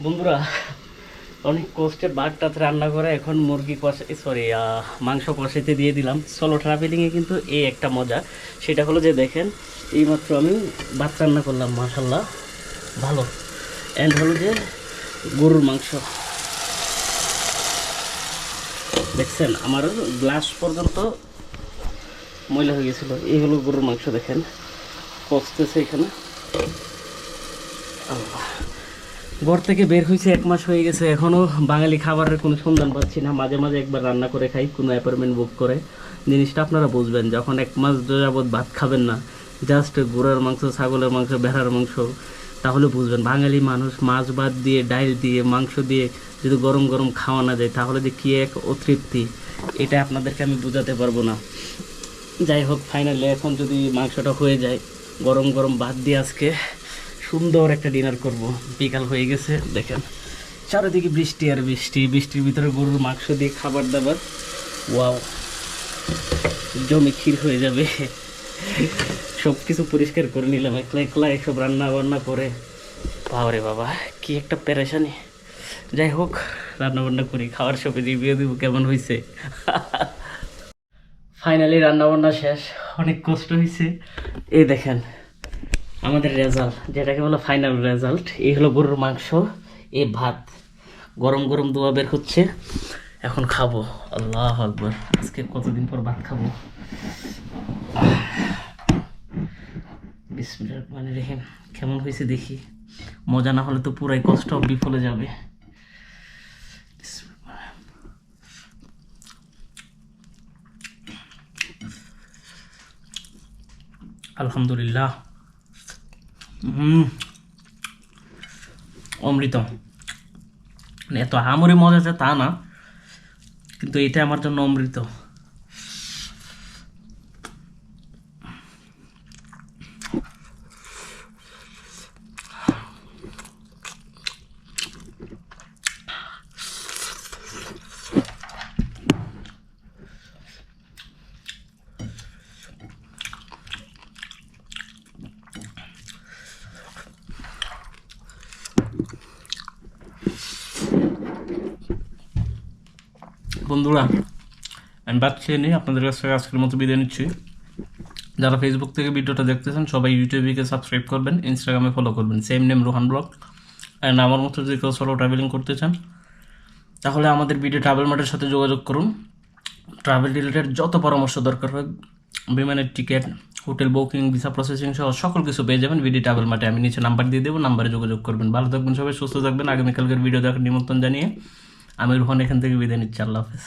বন্ধুরা, অনেক কষ্টে বাঘ টাত রান্না করে, এখন মুরগি কষা সরি মাংস কষাইতে দিয়ে দিলাম। সোলো ট্রাভেলিংয়ে কিন্তু এই একটা মজা। সেটা হলো যে দেখেন, এইমাত্র আমি ভাত রান্না করলাম মাসাল্লাহ ভালো। অ্যান্ড হলো যে গরুর মাংস। দেখছেন, আমার গ্লাস পর্যন্ত ময়লা হয়ে গেছিল। এই হলো গরুর মাংস, দেখেন। কষতেছে এখানে। আল্লাহ। ঘর থেকে বের হয়েছে এক মাস হয়ে গেছে। এখনও বাঙালি খাবারের কোনো সন্ধান পাচ্ছি না। মাঝে মাঝে একবার রান্না করে খাই, কোনো অ্যাপয়েন্টমেন্ট বুক করে। জিনিসটা আপনারা বুঝবেন, যখন এক মাস যাবৎ ভাত খাবেন না জাস্ট গুড়ার মাংস, ছাগলের মাংস, ভেড়ার মাংস, তাহলে বুঝবেন বাঙালি মানুষ মাছ ভাত দিয়ে, ডাইল দিয়ে, মাংস দিয়ে যদি গরম গরম খাওয়া না যায়, তাহলে যে কী এক অতৃপ্তি, এটা আপনাদেরকে আমি বোঝাতে পারব না। যাই হোক ফাইনালি এখন যদি মাংসটা হয়ে যায়, গরম গরম ভাত দিয়ে আজকে সুন্দর একটা ডিনার করব। বিকাল হয়ে গেছে, দেখেন। চারিদিকে বৃষ্টি আর বৃষ্টি, বৃষ্টির ভিতরে গরুর মাংস দিয়ে খাবার দাবার। ওয়াও জমি ক্ষীর হয়ে যাবে। সব কিছু পরিষ্কার করে নিলাম একলা একলা এসব রান্না বান্না করে। বাবারে বাবা, কি একটা পেরেশানি। যাই হোক, রান্না বান্না করি, খাওয়ার সবে রিভিউ দিব, কেমন হয়েছে ফাইনালি রান্না বান্না শেষ, অনেক কষ্ট হয়েছে এই দেখেন আমাদের রেজাল্ট যেটাকে বলো ফাইনাল রেজাল্ট এই হলো গরুর মাংস, এ ভাত। গরম গরম দোয়া বের হচ্ছে, এখন খাব। আল্লাহ আকবর। আজকে কতদিন পর ভাত খাব? রহমানির রহিম। কেমন হয়েছে দেখি। মজা না হলে তো পুরাই কষ্ট, বিফলে যাবে। আলহামদুলিল্লাহ। হুম অমৃত। মানে এত আমরি মজা আছে তা না কিন্তু এটা আমার জন্য অমৃত। বন্ধুরা, আমি বাদ খেয়ে নিই, আপনাদের কাছ থেকে আজকের মতো বিদায় নিচ্ছি। যারা ফেসবুক থেকে ভিডিওটা দেখতেছেন, সবাই ইউটিউবে সাবস্ক্রাইব করবেন ইনস্টাগ্রামে ফলো করবেন। Same name Rohan blog and আমার মতো যদি কেউ সলো ট্রাভেলিং করতে চান, তাহলে আমাদের ভিডিও ট্রাভেল মার্টের সাথে যোগাযোগ করুন। ট্রাভেল রিলেটেড যত পরামর্শ দরকার হয়, বিমানের ticket hotel booking visa processing সহ সকল কিছু পেয়ে যাবেন ভিডিও ট্রাভেল মার্টে আমি নিচে নাম্বার দিয়ে দেবো নাম্বারে যোগাযোগ করবেন। ভালো থাকবেন সবাই, সুস্থ থাকবেন। আগামীকালকের ভিডিও দেখার নিমন্ত্রণ জানিয়ে আমি রোহন এখান থেকে বিদায় নিচ্ছি আল্লাহ হাফেজ।